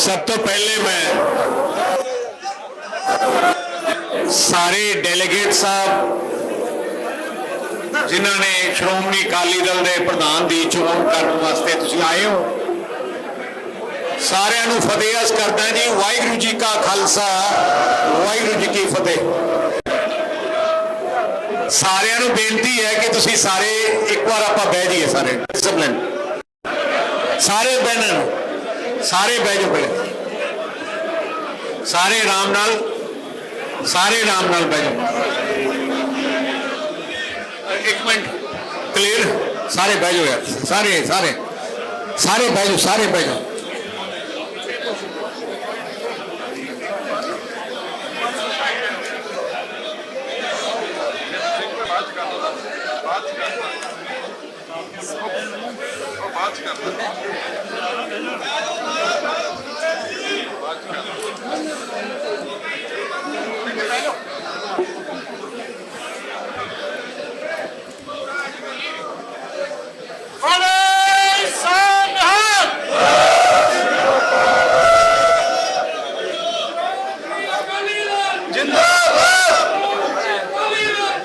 ਸਭ ਤੋਂ ਪਹਿਲੇ ਮੈਂ ਸਾਰੇ ਡੈਲੀਗੇਟ ਸਾਹਿਬ, ਜਿਨ੍ਹਾਂ ਨੇ ਸ਼੍ਰੋਮਣੀ ਅਕਾਲੀ ਦਲ ਦੇ ਪ੍ਰਧਾਨ ਦੀ ਚੋਣ ਕਰਨ ਵਾਸਤੇ ਤੁਸੀਂ ਆਏ ਹੋ, ਸਾਰਿਆਂ ਨੂੰ ਫਤਿਹ ਅਸ ਕਰਦਾ ਜੀ, ਵਾਹਿਗੁਰੂ ਜੀ ਕਾ ਖਾਲਸਾ, ਵਾਹਿਗੁਰੂ ਜੀ ਕੀ ਫਤਿਹ। ਸਾਰਿਆਂ ਨੂੰ ਬੇਨਤੀ ਹੈ ਕਿ ਤੁਸੀਂ ਸਾਰੇ ਇੱਕ ਵਾਰ ਆਪਾਂ ਬਹਿ ਜਾਈਏ ਸਾਰੇ ਡਿਸਪਲਿਨ ਸਾਰੇ ਬਹਿਣ। ਸਾਰੇ ਬਹਿ ਜਾਓ ਪਹਿਲੇ। ਸਾਰੇ ਆਰਾਮ ਨਾਲ, ਸਾਰੇ ਆਰਾਮ ਨਾਲ ਬਹਿ ਜਾਓ। ਇੱਕ ਮਿੰਟ ਕਲੀਅਰ ਸਾਰੇ ਬਹਿ ਜਾਓ ਯਾਰ। ਸਾਰੇ ਸਾਰੇ। ਸਾਰੇ ਬਹਿ ਜਾਓ, ਸਾਰੇ ਬਹਿ ਜਾਓ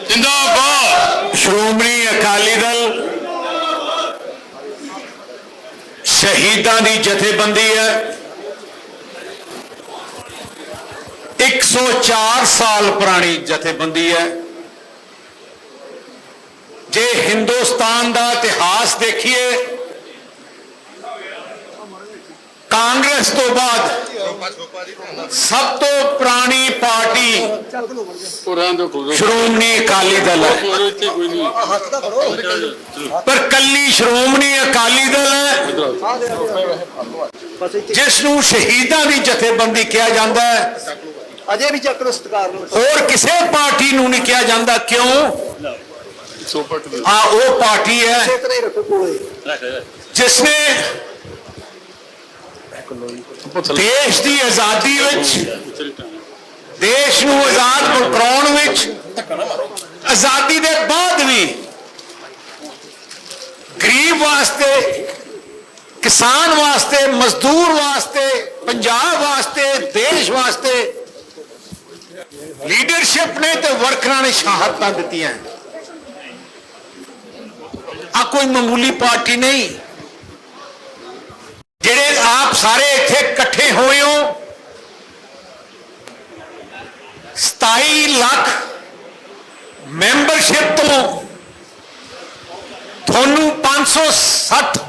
ਜਿੰਦਾਬਾਦ ਸ਼੍ਰੋਮਣੀ ਅਕਾਲੀ ਦਲ ਸ਼ਹੀਦਾਂ ਦੀ ਜਥੇਬੰਦੀ ਹੈ 104 ਸਾਲ ਪੁਰਾਣੀ ਜਥੇਬੰਦੀ ਹੈ। ਜੇ ਹਿੰਦੁਸਤਾਨ ਦਾ ਇਤਿਹਾਸ ਦੇਖੀਏ, ਕਾਂਗਰਸ ਤੋਂ ਬਾਅਦ ਸਭ ਤੋਂ ਪੁਰਾਣੀ ਪਾਰਟੀ ਸ਼੍ਰੋਮਣੀ ਅਕਾਲੀ ਦਲ ਹੈ। ਪਰ ਕੱਲੀ ਸ਼੍ਰੋਮਣੀ ਅਕਾਲੀ ਦਲ ਹੈ, ਜਿਸ ਨੂੰ ਸ਼ਹੀਦਾਂ ਦੀ ਜਥੇਬੰਦੀ ਕਿਹਾ ਜਾਂਦਾ ਹੈ। ਅਜੇ ਵੀ ਚੱਕ ਸਤਕਾਰ ਨੂੰ ਹੋਰ ਕਿਸੇ ਪਾਰਟੀ ਨੂੰ ਨਹੀਂ ਕਿਹਾ ਜਾਂਦਾ ਕਿਉਂ? ਆ ਉਹ ਪਾਰਟੀ ਹੈ। ਇਸੇ ਤਰ੍ਹਾਂ ਹੀ ਰੱਖੋ ਕੋਲੇ। ਜਿਸ ਨੇ ਦੇਸ਼ ਦੀ ਆਜ਼ਾਦੀ ਵਿੱਚ ਦੇਸ਼ ਨੂੰ ਆਜ਼ਾਦ ਕਰਾਉਣ ਵਿੱਚ ਆਜ਼ਾਦੀ ਦੇ ਬਾਅਦ ਵੀ ਗਰੀਬ ਵਾਸਤੇ ਕਿਸਾਨ ਵਾਸਤੇ ਮਜ਼ਦੂਰ ਵਾਸਤੇ ਪੰਜਾਬ ਵਾਸਤੇ ਦੇਸ਼ ਵਾਸਤੇ ਲੀਡਰਸ਼ਿਪ ਨੇ ਤੇ ਵਰਕਰਾਂ ਨੇ ਸ਼ਹਾਦਤਾਂ ਦਿੱਤੀਆਂ। ਆ ਕੋਈ ਮਾਮੂਲੀ ਪਾਰਟੀ ਨਹੀਂ। ਜਿਹੜੇ ਆਪ ਸਾਰੇ ਇੱਥੇ ਇਕੱਠੇ ਹੋਏ ਹੋ 27 ਲੱਖ ਮੈਂਬਰਸ਼ਿਪ ਤੋਂ ਤੁਹਾਨੂੰ 560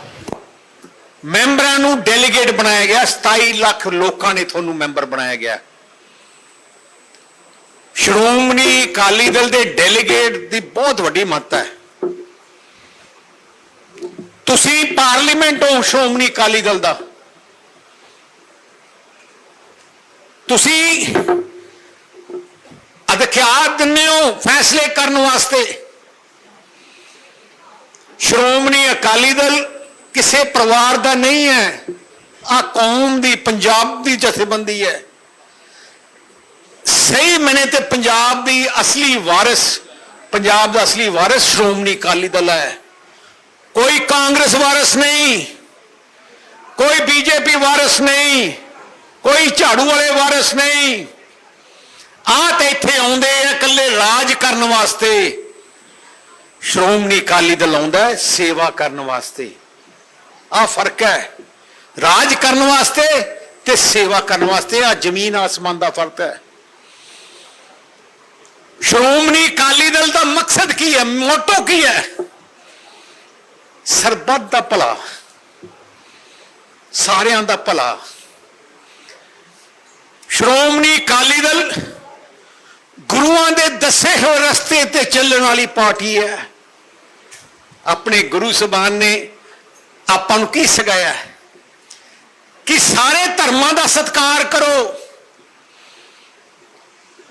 ਮੈਂਬਰਾਂ ਨੂੰ ਡੈਲੀਗੇਟ ਬਣਾਇਆ ਗਿਆ 27 ਲੱਖ ਲੋਕਾਂ ਨੇ ਤੁਹਾਨੂੰ ਮੈਂਬਰ ਬਣਾਇਆ ਗਿਆ। ਸ਼੍ਰੋਮਣੀ ਅਕਾਲੀ ਦਲ ਦੇ ਡੈਲੀਗੇਟ ਦੀ ਬਹੁਤ ਵੱਡੀ ਮਹੱਤਤਾ ਹੈ। ਤੁਸੀਂ ਪਾਰਲੀਮੈਂਟ ਹੋ ਸ਼੍ਰੋਮਣੀ ਅਕਾਲੀ ਦਲ ਦਾ। ਤੁਸੀਂ ਅਧਿਕਾਰ ਦਿੰਦੇ ਹੋ ਫੈਸਲੇ ਕਰਨ ਵਾਸਤੇ। ਸ਼੍ਰੋਮਣੀ ਅਕਾਲੀ ਦਲ ਕਿਸੇ ਪਰਿਵਾਰ ਦਾ ਨਹੀਂ ਹੈ। ਆ ਕੌਮ ਦੀ, ਪੰਜਾਬ ਦੀ ਜਥੇਬੰਦੀ ਹੈ। ਸਹੀ ਮਨੇ ਤੇ ਪੰਜਾਬ ਦੀ ਅਸਲੀ ਵਾਰਿਸ, ਪੰਜਾਬ ਦਾ ਅਸਲੀ ਵਾਰਿਸ ਸ਼੍ਰੋਮਣੀ ਅਕਾਲੀ ਦਲ ਹੈ। ਕੋਈ ਕਾਂਗਰਸ ਵਾਰਿਸ ਨਹੀਂ, ਕੋਈ ਬੀਜੇਪੀ ਵਾਰਿਸ ਨਹੀਂ, ਕੋਈ ਝਾੜੂ ਵਾਲੇ ਵਾਰਿਸ ਨਹੀਂ। ਆ ਤੇ ਇੱਥੇ ਆਉਂਦੇ ਆ ਇਕੱਲੇ ਰਾਜ ਕਰਨ ਵਾਸਤੇ। ਸ਼੍ਰੋਮਣੀ ਅਕਾਲੀ ਦਲ ਆਉਂਦਾ ਸੇਵਾ ਕਰਨ ਵਾਸਤੇ। ਆ ਫ਼ਰਕ ਹੈ। ਰਾਜ ਕਰਨ ਵਾਸਤੇ ਤੇ ਸੇਵਾ ਕਰਨ ਵਾਸਤੇ ਆ ਜ਼ਮੀਨ ਆਸਮਾਨ ਦਾ ਫ਼ਰਕ ਹੈ। ਸ਼੍ਰੋਮਣੀ ਅਕਾਲੀ ਦਲ ਦਾ ਮਕਸਦ ਕੀ ਹੈ? ਮੋਟੋ ਕੀ ਹੈ? ਸਰਬੱਤ ਦਾ ਭਲਾ। ਸਾਰਿਆਂ ਦਾ ਭਲਾ। ਸ਼੍ਰੋਮਣੀ ਅਕਾਲੀ ਦਲ ਗੁਰੂਆਂ ਦੇ ਦੱਸੇ ਹੋਏ ਰਸਤੇ ਤੇ ਚੱਲਣ ਵਾਲੀ ਪਾਰਟੀ ਹੈ। ਆਪਣੇ ਗੁਰੂ ਸਬਾਨ ਨੇ ਆਪਾਂ ਨੂੰ ਕੀ ਸਿਖਾਇਆ ਕਿ ਸਾਰੇ ਧਰਮਾਂ ਦਾ ਸਤਿਕਾਰ ਕਰੋ।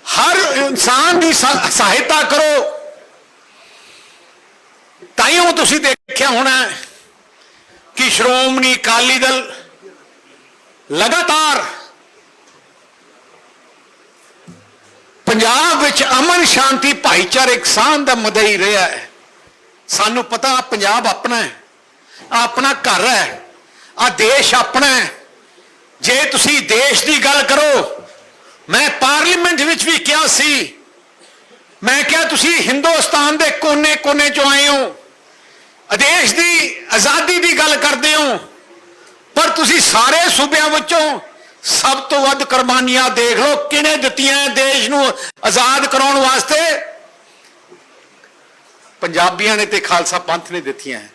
ਹਰ ਇਨਸਾਨ ਦੀ ਸਹਾਇਤਾ ਕਰੋ। ਤਾਈਓ ਤੁਸੀਂ ਦੇਖਿਆ ਹੋਣਾ ਕਿ ਸ਼੍ਰੋਮਣੀ ਅਕਾਲੀ ਦਲ ਲਗਾਤਾਰ ਪੰਜਾਬ ਵਿੱਚ ਅਮਨ ਸ਼ਾਂਤੀ ਭਾਈਚਾਰਕ ਸਾਂਝ ਦਾ ਮਦਈ ਰਿਹਾ ਹੈ। ਸਾਨੂੰ ਪਤਾ ਪੰਜਾਬ ਆਪਣਾ ਹੈ ਆਪਣਾ ਘਰ ਹੈ ਆ ਦੇਸ਼ ਆਪਣਾ ਹੈ। ਜੇ ਤੁਸੀਂ ਦੇਸ਼ ਦੀ ਗੱਲ ਕਰੋ ਮੈਂ ਪਾਰਲੀਮੈਂਟ ਵਿੱਚ ਵੀ ਕਿਹਾ ਸੀ। ਮੈਂ ਕਿਹਾ, ਤੁਸੀਂ ਹਿੰਦੁਸਤਾਨ ਦੇ ਕੋਨੇ-ਕੋਨੇ ਚੋਂ ਆਏ ਹੋ। ਆਦੇਸ਼ ਦੀ ਆਜ਼ਾਦੀ ਦੀ ਗੱਲ ਕਰਦੇ ਹੋ। ਪਰ ਤੁਸੀਂ ਸਾਰੇ ਸੂਬਿਆਂ ਵਿੱਚੋਂ ਸਭ ਤੋਂ ਵੱਧ ਕੁਰਬਾਨੀਆਂ ਦੇਖ ਲਓ। ਕਿਹਨੇ ਦਿੱਤੀਆਂ ਹੈ ਦੇਸ਼ ਨੂੰ ਆਜ਼ਾਦ ਕਰਾਉਣ ਵਾਸਤੇ? ਪੰਜਾਬੀਆਂ ਨੇ ਤੇ ਖਾਲਸਾ ਪੰਥ ਨੇ ਦਿੱਤੀਆਂ ਹੈ।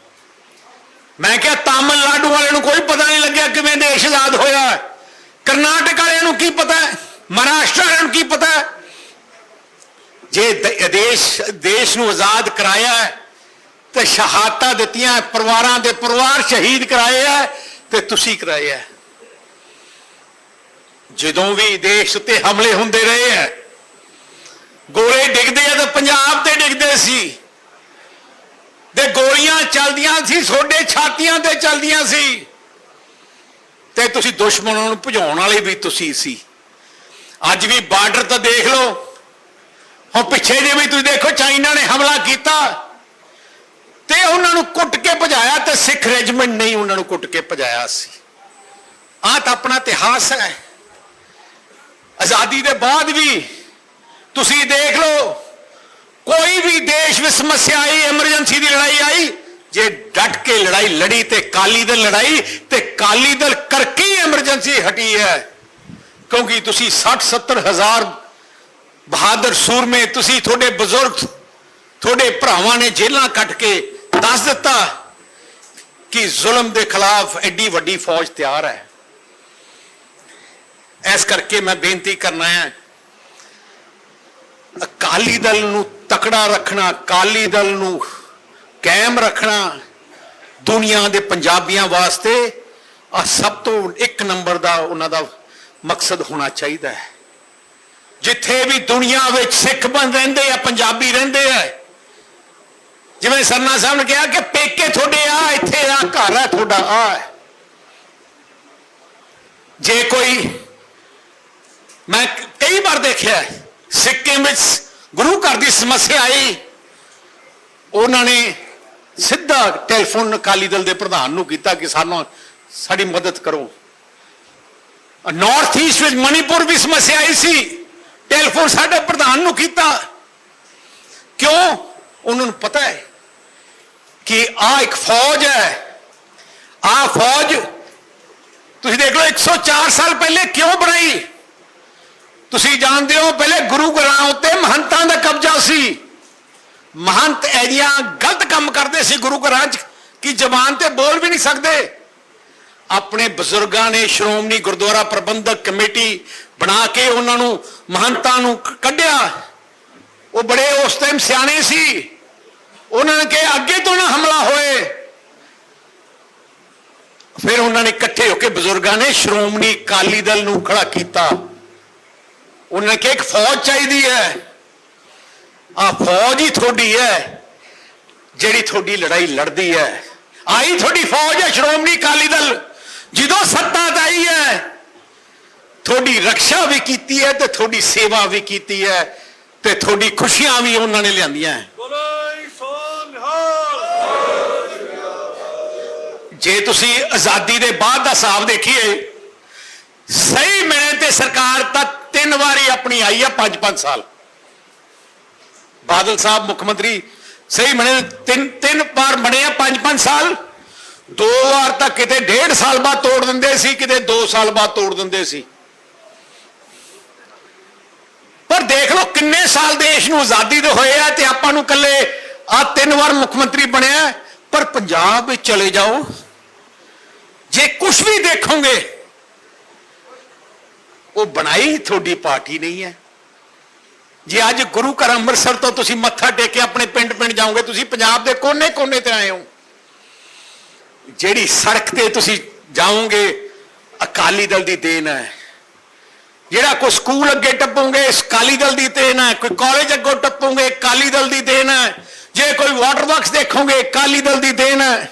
ਮੈਂ ਕਿਹਾ, ਤਾਮਿਲਨਾਡੂ ਵਾਲਿਆਂ ਨੂੰ ਕੋਈ ਪਤਾ ਨਹੀਂ ਲੱਗਿਆ ਕਿਵੇਂ ਦੇਸ਼ ਆਜ਼ਾਦ ਹੋਇਆ ਕਰਨਾਟਕ ਵਾਲਿਆਂ ਨੂੰ ਕੀ ਪਤਾ ਹੈ? ਮਹਾਰਾਸ਼ਟਰ ਨੂੰ ਕੀ ਪਤਾ? ਜੇ ਦੇਸ਼ ਦੇਸ਼ ਨੂੰ ਆਜ਼ਾਦ ਕਰਾਇਆ ਹੈ, ਤੇ ਸ਼ਹਾਦਤਾਂ ਦਿੱਤੀਆਂ ਪਰਿਵਾਰਾਂ ਦੇ ਪਰਿਵਾਰ ਸ਼ਹੀਦ ਕਰਾਏ ਹੈ, ਤੇ ਤੁਸੀਂ ਕਰਾਏ ਹੈ। ਜਦੋਂ ਵੀ ਦੇਸ਼ ਉੱਤੇ ਹਮਲੇ ਹੁੰਦੇ ਰਹੇ ਹੈ ਗੋਲੇ ਡਿੱਗਦੇ ਆ ਤਾਂ ਪੰਜਾਬ ਤੇ ਡਿੱਗਦੇ ਸੀ। ਤੇ ਗੋਲੀਆਂ ਚੱਲਦੀਆਂ ਸੀ ਛੋਡੇ ਛਾਤੀਆਂ ਤੇ ਚੱਲਦੀਆਂ ਸੀ। ਤੇ ਤੁਸੀਂ ਦੁਸ਼ਮਣਾਂ ਨੂੰ ਭਜਾਉਣ ਵਾਲੇ ਵੀ ਤੁਸੀਂ ਸੀ। ਅੱਜ ਵੀ ਬਾਰਡਰ ਤਾਂ ਦੇਖ ਲਓ। ਹੁਣ ਪਿੱਛੇ ਜੇ ਵੀ ਤੁਸੀਂ ਦੇਖੋ, ਚਾਈਨਾ ਨੇ ਹਮਲਾ ਕੀਤਾ ਤੇ ਉਹਨਾਂ ਨੂੰ ਕੁੱਟ ਕੇ ਭਜਾਇਆ ਤੇ ਸਿੱਖ ਰੈਜੀਮੈਂਟ ਨਹੀਂ ਉਹਨਾਂ ਨੂੰ ਕੁੱਟ ਕੇ ਭਜਾਇਆ ਸੀ। ਆਹ ਤਾਂ ਆਪਣਾ ਇਤਿਹਾਸ ਹੈ। ਆਜ਼ਾਦੀ ਦੇ ਬਾਅਦ ਵੀ ਤੁਸੀਂ ਦੇਖ ਲਓ, ਕੋਈ ਵੀ ਦੇਸ਼ ਵਿੱਚ ਸਮੱਸਿਆ ਆਈ ਐਮਰਜੈਂਸੀ ਦੀ ਲੜਾਈ ਆਈ, ਜੇ ਡਟ ਕੇ ਲੜਾਈ ਲੜੀ ਤੇ ਕਾਲੀ ਦਲ ਲੜਾਈ ਤੇ ਕਾਲੀ ਦਲ ਕਰਕੇ ਐਮਰਜੈਂਸੀ ਹਟੀ ਹੈ। ਕਿਉਂਕਿ ਤੁਸੀਂ 60 70 ਹਜ਼ਾਰ ਬਹਾਦਰ ਸੂਰਮੇ ਤੁਸੀਂ ਤੁਹਾਡੇ ਬਜ਼ੁਰਗ, ਤੁਹਾਡੇ ਭਰਾਵਾਂ ਨੇ ਜੇਲਾਂ ਕੱਟ ਕੇ ਦੱਸ ਦਿੱਤਾ ਕਿ ਜ਼ੁਲਮ ਦੇ ਖਿਲਾਫ ਐਡੀ ਵੱਡੀ ਫੌਜ ਤਿਆਰ ਹੈ। ਇਸ ਕਰਕੇ ਮੈਂ ਬੇਨਤੀ ਕਰਨਾ ਹੈ, ਅਕਾਲੀ ਦਲ ਨੂੰ ਤਕੜਾ ਰੱਖਣਾ, ਅਕਾਲੀ ਦਲ ਨੂੰ ਕਾਇਮ ਰੱਖਣਾ ਦੁਨੀਆ ਦੇ ਪੰਜਾਬੀਆਂ ਵਾਸਤੇ ਆ ਸਭ ਤੋਂ ਇੱਕ ਨੰਬਰ ਦਾ ਉਹਨਾਂ ਦਾ ਮਕਸਦ ਹੋਣਾ ਚਾਹੀਦਾ ਹੈ। ਜਿੱਥੇ ਵੀ ਦੁਨੀਆ ਵਿੱਚ ਸਿੱਖ ਬਣ ਰਹਿੰਦੇ ਆ ਪੰਜਾਬੀ ਰਹਿੰਦੇ ਆ ਜਿਵੇਂ ਸਰਨਾ ਸਾਹਿਬ ਨੇ ਕਿਹਾ ਕਿ ਪੇਕੇ ਤੁਹਾਡੇ ਆ ਇੱਥੇ ਆ ਘਰ ਆ ਤੁਹਾਡਾ ਆ ਜੇ ਕੋਈ ਮੈਂ ਕਈ ਵਾਰ ਦੇਖਿਆ ਹੈ, ਸਿੱਕਿਮ ਵਿੱਚ ਗੁਰੂ ਘਰ ਦੀ ਸਮੱਸਿਆ ਆਈ ਉਹਨਾਂ ਨੇ ਸਿੱਧਾ ਟੈਲੀਫੋਨ ਅਕਾਲੀ ਦਲ ਦੇ ਪ੍ਰਧਾਨ ਨੂੰ ਕੀਤਾ ਕਿ ਸਾਨੂੰ ਸਾਡੀ ਮਦਦ ਕਰੋ। ਨਾਰਥ ਈਸਟ ਵਿੱਚ ਮਣੀਪੁਰ ਵੀ ਸਮੱਸਿਆ ਆਈ ਸੀ। ਟੈਲੀਫੋਨ ਸਾਡੇ ਪ੍ਰਧਾਨ ਨੂੰ ਕੀਤਾ। ਕਿਉਂ? ਉਹਨਾਂ ਨੂੰ ਪਤਾ ਹੈ ਕਿ ਆ ਇੱਕ ਫੌਜ ਹੈ। ਆ ਫੌਜ ਤੁਸੀਂ ਦੇਖ ਲਓ 104 ਸਾਲ ਪਹਿਲੇ ਕਿਉਂ ਬਣਾਈ? ਤੁਸੀਂ ਜਾਣਦੇ ਹੋ, ਪਹਿਲੇ ਗੁਰੂ ਘਰਾਂ ਉੱਤੇ ਮਹੰਤਾਂ ਦਾ ਕਬਜ਼ਾ ਸੀ। ਮਹੰਤ ਐਰੀਆਂ ਗਲਤ ਕੰਮ ਕਰਦੇ ਸੀ ਗੁਰੂ ਘਰਾਂ 'ਚ ਕਿ ਜ਼ਬਾਨ ਤੇ ਬੋਲ ਵੀ ਨਹੀਂ ਸਕਦੇ। ਆਪਣੇ ਬਜ਼ੁਰਗਾਂ ਨੇ ਸ਼੍ਰੋਮਣੀ ਗੁਰਦੁਆਰਾ ਪ੍ਰਬੰਧਕ ਕਮੇਟੀ ਬਣਾ ਕੇ ਉਹਨਾਂ ਨੂੰ ਮਹੰਤਾਂ ਨੂੰ ਕੱਢਿਆ। ਉਹ ਬੜੇ ਉਸ ਟਾਈਮ ਸਿਆਣੇ ਸੀ। ਉਹਨਾਂ ਨੇ ਕਿਹਾ, ਅੱਗੇ ਤੋਂ ਨਾ ਹਮਲਾ ਹੋਏ। ਫਿਰ ਉਹਨਾਂ ਨੇ ਇਕੱਠੇ ਹੋ ਕੇ ਬਜ਼ੁਰਗਾਂ ਨੇ ਸ਼੍ਰੋਮਣੀ ਅਕਾਲੀ ਦਲ ਨੂੰ ਖੜਾ ਕੀਤਾ। ਉਹਨਾਂ ਨੇ ਕਿਹਾ, ਇੱਕ ਫੌਜ ਚਾਹੀਦੀ ਹੈ। ਆ ਫੌਜ ਹੀ ਤੁਹਾਡੀ ਹੈ, ਜਿਹੜੀ ਤੁਹਾਡੀ ਲੜਾਈ ਲੜਦੀ ਹੈ। ਆਈ ਤੁਹਾਡੀ ਫੌਜ ਹੈ, ਸ਼੍ਰੋਮਣੀ ਅਕਾਲੀ ਦਲ। ਜਦੋਂ ਸੱਤਾ ਆਈ ਹੈ ਤੁਹਾਡੀ ਰੱਖਿਆ ਵੀ ਕੀਤੀ ਹੈ ਤੇ ਤੁਹਾਡੀ ਸੇਵਾ ਵੀ ਕੀਤੀ ਹੈ ਤੇ ਤੁਹਾਡੀ ਖੁਸ਼ੀਆਂ ਵੀ ਉਹਨਾਂ ਨੇ ਲਿਆਂਦੀਆਂ ਹੈ। ਜੇ ਤੁਸੀਂ ਆਜ਼ਾਦੀ ਦੇ ਬਾਅਦ ਦਾ ਹਿਸਾਬ ਦੇਖੀਏ ਸਹੀ ਮਿਲੇ ਤੇ ਸਰਕਾਰ ਤਾਂ ਤਿੰਨ ਵਾਰੀ ਆਪਣੀ ਆਈ ਪੰਜ ਪੰਜ ਸਾਲ। ਬਾਦਲ ਸਾਹਿਬ ਮੁੱਖ ਮੰਤਰੀ ਸਹੀ ਬਣੇ ਤਿੰਨ ਤਿੰਨ ਵਾਰ ਬਣੇ ਆ ਪੰਜ ਪੰਜ ਸਾਲ। ਦੋ ਵਾਰ ਤਾਂ ਕਿਤੇ ਡੇਢ ਸਾਲ ਬਾਅਦ ਤੋੜ ਦਿੰਦੇ ਸੀ, ਕਿਤੇ 2 ਸਾਲ ਬਾਅਦ ਤੋੜ ਦਿੰਦੇ ਸੀ। ਪਰ ਦੇਖ ਲਓ ਕਿੰਨੇ ਸਾਲ ਦੇਸ਼ ਨੂੰ ਆਜ਼ਾਦੀ ਦੇ ਹੋਏ ਆ ਤੇ ਆਪਾਂ ਨੂੰ ਕੱਲੇ ਆ ਤਿੰਨ ਵਾਰ ਮੁੱਖ ਮੰਤਰੀ ਬਣਿਆ ਪਰ ਪੰਜਾਬ ਵਿੱਚ ਚਲੇ ਜਾਓ। ਜੇ ਕੁਝ ਵੀ ਦੇਖੋਗੇ, ਉਹ ਬਣਾਈ ਤੁਹਾਡੀ ਪਾਰਟੀ ਨਹੀਂ ਹੈ। ਜੇ ਅੱਜ ਗੁਰੂ ਘਰ ਅੰਮ੍ਰਿਤਸਰ ਤੋਂ ਤੁਸੀਂ ਮੱਥਾ ਟੇਕ ਕੇ ਆਪਣੇ ਪਿੰਡ ਪਿੰਡ ਜਾਓਗੇ, ਤੁਸੀਂ ਪੰਜਾਬ ਦੇ ਕੋਨੇ-ਕੋਨੇ ਤੇ ਆਏ ਹੋ। ਜਿਹੜੀ ਸੜਕ ਤੇ ਤੁਸੀਂ ਜਾਓਗੇ, ਅਕਾਲੀ ਦਲ ਦੀ ਦੇਣ ਹੈ। ਜਿਹੜਾ ਕੋਈ ਸਕੂਲ ਅੱਗੇ ਟੱਪੋਗੇ ਅਕਾਲੀ ਦਲ ਦੀ ਦੇਣ ਹੈ। ਕੋਈ ਕਾਲਜ ਅੱਗੋਂ ਟੱਪੋਗੇ, ਅਕਾਲੀ ਦਲ ਦੀ ਦੇਣ ਹੈ। ਜੇ ਕੋਈ ਵਾਟਰ ਵਰਕਸ ਦੇਖੋਗੇ, ਅਕਾਲੀ ਦਲ ਦੀ ਦੇਣ ਹੈ।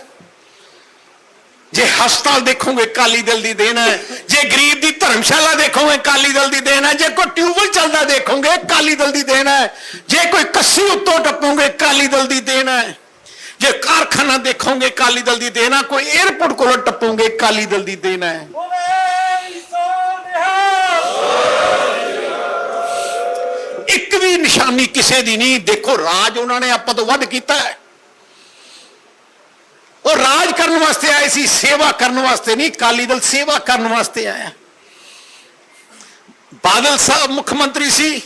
ਜੇ ਹਸਪਤਾਲ ਦੇਖੋਗੇ, ਅਕਾਲੀ ਦਲ ਦੀ ਦੇਣ ਹੈ। ਜੇ ਗਰੀਬ ਦੀ ਧਰਮਸ਼ਾਲਾ ਦੇਖੋਗੇ, ਅਕਾਲੀ ਦਲ ਦੀ ਦੇਣ ਹੈ। ਜੇ ਕੋਈ ਟਿਊਬਲ ਚੱਲਦਾ ਦੇਖੋਗੇ, ਅਕਾਲੀ ਦਲ ਦੀ ਦੇਣ ਹੈ। ਜੇ ਕੋਈ ਕੱਸੀ ਉੱਤੋਂ ਟੱਪੋਗੇ, ਅਕਾਲੀ ਦਲ ਦੀ ਦੇਣ ਹੈ। ਜੇ ਕਾਰਖਾਨਾ ਦੇਖੋਗੇ ਕਾਲੀ ਦਲ ਦੀ ਦੇਣਾ ਕੋਈ 에어ਪੋਰਟ ਕੋਲੋਂ ਟੱਪੋਗੇ ਕਾਲੀ ਦਲ ਦੀ ਦੇਣਾ ਹੈ। ਇੱਕ ਵੀ ਨਿਸ਼ਾਨੀ ਕਿਸੇ ਦੀ ਨਹੀਂ। ਦੇਖੋ ਰਾਜ ਉਹਨਾਂ ਨੇ ਆਪਾਂ ਤੋਂ ਵੱਧ ਕੀਤਾ ਹੈ। ਉਹ ਰਾਜ ਕਰਨ ਵਾਸਤੇ ਆਏ ਸੀ ਸੇਵਾ ਕਰਨ ਵਾਸਤੇ ਨਹੀਂ ਕਾਲੀ ਦਲ ਸੇਵਾ ਕਰਨ ਵਾਸਤੇ ਆਇਆ। ਬਾਦਲ ਸਾਹਿਬ ਮੁੱਖ ਮੰਤਰੀ ਸੀ।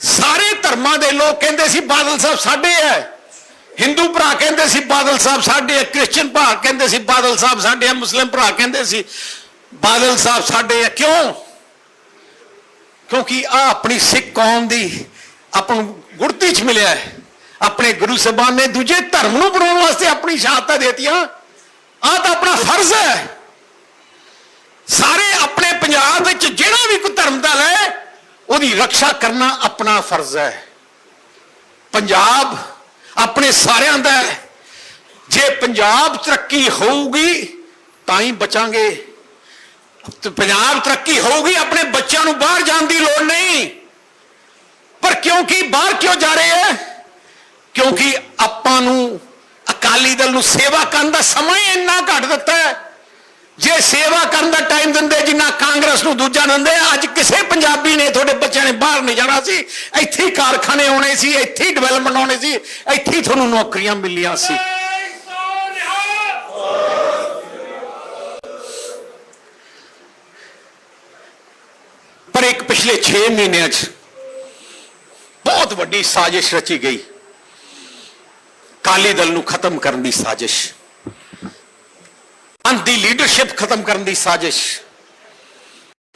ਸਾਰੇ ਧਰਮਾਂ ਦੇ ਲੋਕ ਕਹਿੰਦੇ ਸੀ ਬਾਦਲ ਸਾਹਿਬ ਸਾਡੇ ਹੈ। ਹਿੰਦੂ ਭਰਾ ਕਹਿੰਦੇ ਸੀ, ਬਾਦਲ ਸਾਹਿਬ ਸਾਡੇ ਹੈ ਕ੍ਰਿਸਚੀਅਨ ਭਰਾ ਕਹਿੰਦੇ ਸੀ, ਬਾਦਲ ਸਾਹਿਬ ਸਾਡੇ ਹੈ ਮੁਸਲਿਮ ਭਰਾ ਕਹਿੰਦੇ ਸੀ, ਬਾਦਲ ਸਾਹਿਬ ਸਾਡੇ ਆ। ਕਿਉਂ? ਕਿਉਂਕਿ ਆ ਆਪਣੀ ਸਿੱਖ ਕੌਮ ਦੀ ਆਪਾਂ ਨੂੰ ਗੁਰਤੀ ਚ ਮਿਲਿਆ ਹੈ। ਆਪਣੇ ਗੁਰੂ ਸਾਹਿਬਾਨ ਨੇ ਦੂਜੇ ਧਰਮ ਨੂੰ ਬਣਾਉਣ ਵਾਸਤੇ ਆਪਣੀ ਸ਼ਹਾਦਤਾਂ ਦੇਤੀਆਂ। ਆ ਤਾਂ ਆਪਣਾ ਫਰਜ਼ ਹੈ। ਸਾਰੇ ਆਪਣੇ ਪੰਜਾਬ ਵਿੱਚ ਜਿਹੜਾ ਵੀ ਕੋਈ ਧਰਮ ਦਾ ਲੈ ਉਹਦੀ ਰੱਖਿਆ ਕਰਨਾ ਆਪਣਾ ਫਰਜ਼ ਹੈ। ਪੰਜਾਬ ਆਪਣੇ ਸਾਰਿਆਂ ਦਾ ਜੇ ਪੰਜਾਬ ਤਰੱਕੀ ਹੋਊਗੀ, ਤਾਂ ਹੀ ਬਚਾਂਗੇ। ਤੇ ਪੰਜਾਬ ਤਰੱਕੀ ਹੋਊਗੀ, ਆਪਣੇ ਬੱਚਿਆਂ ਨੂੰ ਬਾਹਰ ਜਾਣ ਦੀ ਲੋੜ ਨਹੀਂ। ਪਰ ਕਿਉਂਕਿ ਬਾਹਰ ਕਿਉਂ ਜਾ ਰਹੇ ਹੈ? ਕਿਉਂਕਿ ਆਪਾਂ ਨੂੰ ਅਕਾਲੀ ਦਲ ਨੂੰ ਸੇਵਾ ਕਰਨ ਦਾ ਸਮਾਂ ਹੀ ਇੰਨਾ ਘੱਟ ਦਿੱਤਾ ਹੈ। ਜੇ ਸੇਵਾ ਕਰਨ ਦਾ ਟਾਈਮ ਦਿੰਦੇ, ਜਿੰਨਾ ਕਾਂਗਰਸ ਨੂੰ ਦੂਜਾ ਦਿੰਦੇ ਅੱਜ ਕਿਸੇ ਪੰਜਾਬੀ ਨੇ ਤੁਹਾਡੇ ਬੱਚਿਆਂ ਨੇ ਬਾਹਰ ਨਹੀਂ ਜਾਣਾ ਸੀ, ਇੱਥੇ ਹੀ ਕਾਰਖਾਨੇ ਆਉਣੇ ਸੀ, ਇੱਥੇ ਹੀ ਡਿਵੈਲਪਮੈਂਟ ਹੋਣੇ ਸੀ, ਇੱਥੇ ਹੀ ਤੁਹਾਨੂੰ ਨੌਕਰੀਆਂ ਮਿਲੀਆਂ ਸੀ। ਪਰ ਇੱਕ ਪਿਛਲੇ 6 ਮਹੀਨਿਆਂ 'ਚ ਬਹੁਤ ਵੱਡੀ ਸਾਜ਼ਿਸ਼ ਰਚੀ ਗਈ। ਕਾਲੀ ਦਲ ਨੂੰ ਖਤਮ ਕਰਨ ਦੀ ਸਾਜ਼ਿਸ਼। ਅੰਤ ਦੀ ਲੀਡਰਸ਼ਿਪ ਖਤਮ ਕਰਨ ਦੀ ਸਾਜ਼ਿਸ਼